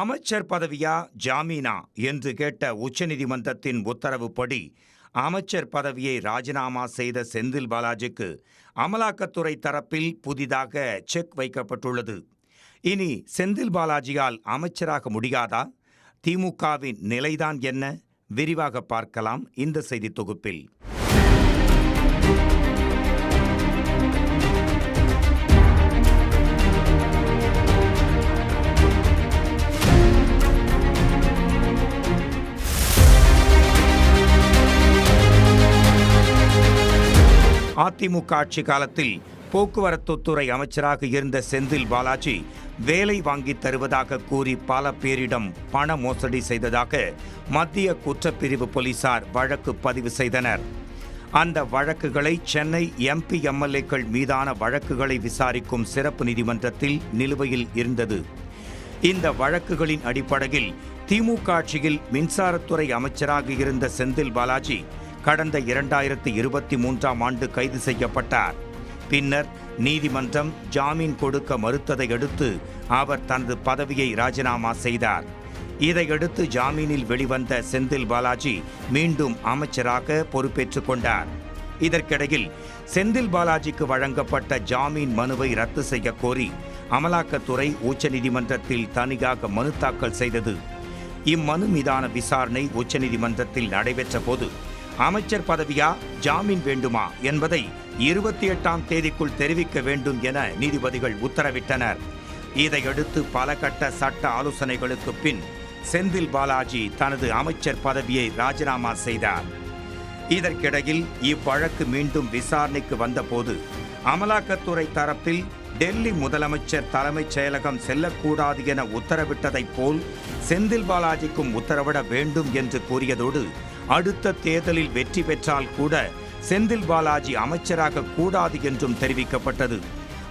அமைச்சர் பதவியா ஜாமீனா என்று கேட்ட உச்சநீதிமன்றத்தின் உத்தரவுப்படி அமைச்சர் பதவியை ராஜினாமா செய்த செந்தில் பாலாஜிக்கு அமலாக்கத்துறை தரப்பில் புதிதாக செக் வைக்கப்பட்டுள்ளது. இனி செந்தில் பாலாஜியால் அமைச்சராக முடியாதா? திமுகவின் நிலைதான் என்ன? விரிவாக பார்க்கலாம் இந்த செய்தி தொகுப்பில். அதிமுக ஆட்சி காலத்தில் போக்குவரத்துத்துறை அமைச்சராக இருந்த செந்தில் பாலாஜி வேலை வாங்கி தருவதாக கூறி பல பேரிடம் பண மோசடி செய்ததாக மத்திய குற்றப்பிரிவு போலீசார் வழக்கு பதிவு செய்தனர். அந்த வழக்குகளை சென்னை எம்பி எம்எல்ஏக்கள் மீதான வழக்குகளை விசாரிக்கும் சிறப்பு நீதிமன்றத்தில் நிலுவையில் இருந்தது. இந்த வழக்குகளின் அடிப்படையில் திமுக ஆட்சியில் மின்சாரத்துறை அமைச்சராக இருந்த செந்தில் பாலாஜி கடந்த இரண்டாயிரத்து இருபத்தி மூன்றாம் ஆண்டு கைது செய்யப்பட்டார். பின்னர் நீதிமன்றம் ஜாமீன் கொடுக்க மறுத்ததை அடுத்து அவர் தனது பதவியை ராஜினாமா செய்தார். இதையடுத்து ஜாமீனில் வெளிவந்த செந்தில் பாலாஜி மீண்டும் அமைச்சராக பொறுப்பேற்றுக் கொண்டார். இதற்கிடையில் செந்தில் பாலாஜிக்கு வழங்கப்பட்ட ஜாமீன் மனுவை ரத்து செய்ய கோரி அமலாக்கத்துறை உச்சநீதிமன்றத்தில் தனியாக மனு தாக்கல் செய்தது. இம்மனு மீதான விசாரணை உச்சநீதிமன்றத்தில் நடைபெற்ற போது அமைச்சர் பதவியா ஜாமீன் வேண்டுமா என்பதை இருபத்தி எட்டாம் தேதிக்குள் தெரிவிக்க வேண்டும் என நீதிபதிகள் உத்தரவிட்டனர். இதையடுத்து பல கட்ட சட்ட ஆலோசனைகளுக்கு பின் செந்தில் பாலாஜி தனது அமைச்சர் பதவியை ராஜினாமா செய்தார். இதற்கிடையில் இவ்வழக்கு மீண்டும் விசாரணைக்கு வந்தபோது அமலாக்கத்துறை தரப்பில் டெல்லி முதலமைச்சர் தலைமைச் செயலகம் செல்லக்கூடாது என உத்தரவிட்டதைப் போல் செந்தில் பாலாஜிக்கும் உத்தரவிட வேண்டும் என்று கூறியதோடு அடுத்த தேர்தலில் வெற்றி பெற்றால் கூட செந்தில் பாலாஜி அமைச்சராக கூடாது என்றும் தெரிவிக்கப்பட்டது.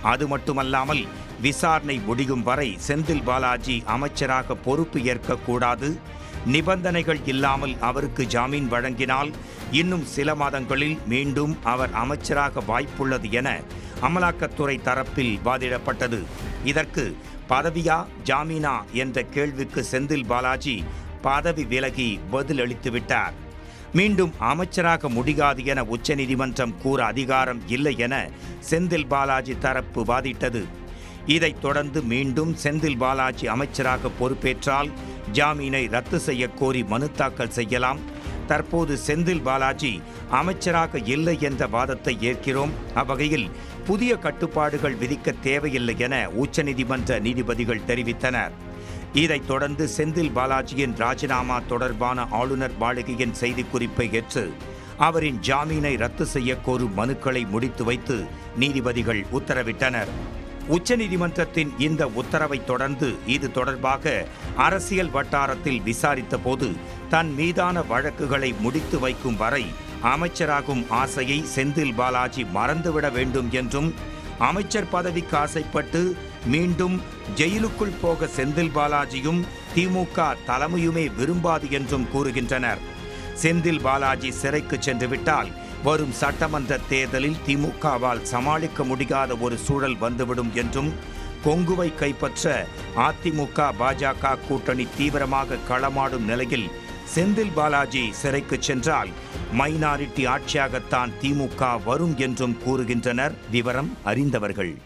அது மட்டுமல்லாமல் விசாரணை முடியும் வரை செந்தில் பாலாஜி அமைச்சராக பொறுப்பு ஏற்கக்கூடாது. நிபந்தனைகள் இல்லாமல் அவருக்கு ஜாமீன் வழங்கினால் இன்னும் சில மாதங்களில் மீண்டும் அவர் அமைச்சராக வாய்ப்புள்ளது என அமலாக்கத்துறை தரப்பில் வாதிடப்பட்டது. இதற்கு பதவியா ஜாமீனா என்ற கேள்விக்கு செந்தில் பாலாஜி பதவி விலகி பதிலளித்து விட்டார். மீண்டும் அமைச்சராக முடியாது என உச்சநீதிமன்றம் கூற அதிகாரம் இல்லை என செந்தில் பாலாஜி தரப்பு வாதிட்டது. இதைத் தொடர்ந்து மீண்டும் செந்தில் பாலாஜி அமைச்சராக பொறுப்பேற்றால் ஜாமீனை ரத்து செய்ய கோரி மனு தாக்கல் செய்யலாம். தற்போது செந்தில் பாலாஜி அமைச்சராக இல்லை என்ற வாதத்தை ஏற்கிறோம். அவ்வகையில் புதிய கட்டுப்பாடுகள் விதிக்க தேவையில்லை என உச்சநீதிமன்ற நீதிபதிகள் தெரிவித்தனர். இதைத் தொடர்ந்து செந்தில் பாலாஜியின் ராஜினாமா தொடர்பான ஆளுநர் மாளிகையின் செய்திக்குறிப்பை ஏற்று அவரின் ஜாமீனை ரத்து செய்ய கோரும் மனுக்களை முடித்து வைத்து நீதிபதிகள் உத்தரவிட்டனர். உச்சநீதிமன்றத்தின் இந்த உத்தரவை தொடர்ந்து இது தொடர்பாக அரசியல் வட்டாரத்தில் விசாரித்த போது தன் மீதான வழக்குகளை முடித்து வைக்கும் வரை அமைச்சராகும் ஆசையை செந்தில் பாலாஜி மறந்துவிட வேண்டும் என்றும் அமைச்சர் பதவிக்கு ஆசைப்பட்டு மீண்டும் ஜெயிலுக்குள் போக செந்தில் பாலாஜியும் திமுக தலைமையுமே விரும்பாது என்றும் கூறுகின்றனர். செந்தில் பாலாஜி சிறைக்கு சென்று விட்டால் வரும் சட்டமன்ற தேர்தலில் திமுகவால் சமாளிக்க முடியாத ஒரு சூழல் வந்துவிடும் என்றும் கொங்குவை கைப்பற்ற அதிமுக பாஜக கூட்டணி தீவிரமாக களமாடும் நிலையில் செந்தில் பாலாஜி சிறைக்கு சென்றால் மைனாரிட்டி ஆட்சியாகத்தான் திமுக வரும் என்றும் கூறுகின்றனர். விவரம் அறிந்தவர்கள்.